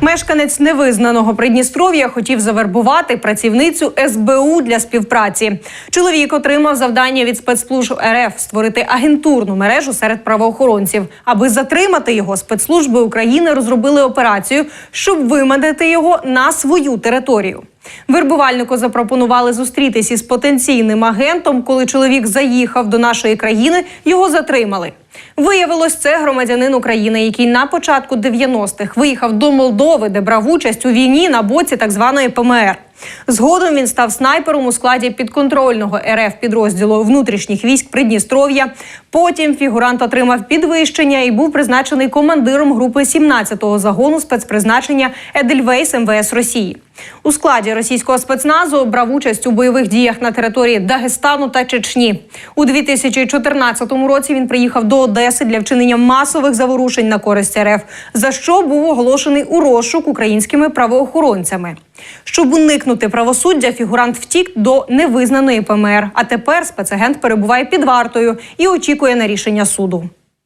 Мешканець невизнаного Придністров'я хотів завербувати працівницю СБУ для співпраці. Чоловік отримав завдання від спецслужб РФ створити агентурну мережу серед правоохоронців. Аби затримати його, спецслужби України розробили операцію, щоб виманити його на свою територію. Вербувальнику запропонували зустрітись із потенційним агентом. Коли чоловік заїхав до нашої країни, його затримали. Виявилось, це громадянин України, який на початку 90-х виїхав до Молдови, де брав участь у війні на боці так званої ПМР. Згодом він став снайпером у складі підконтрольного РФ підрозділу внутрішніх військ Придністров'я. Потім фігурант отримав підвищення і був призначений командиром групи 17-го загону спецпризначення Едельвейс МВС Росії. У складі російського спецназу брав участь у бойових діях на території Дагестану та Чечні. У 2014 році він приїхав до Одеси для вчинення масових заворушень на користь РФ, за що був оголошений у розшук українськими правоохоронцями. Щоб уникнути правосуддя, фігурант втік до невизнаної ПМР. А тепер спецагент перебуває під вартою і очікує на рішення суду.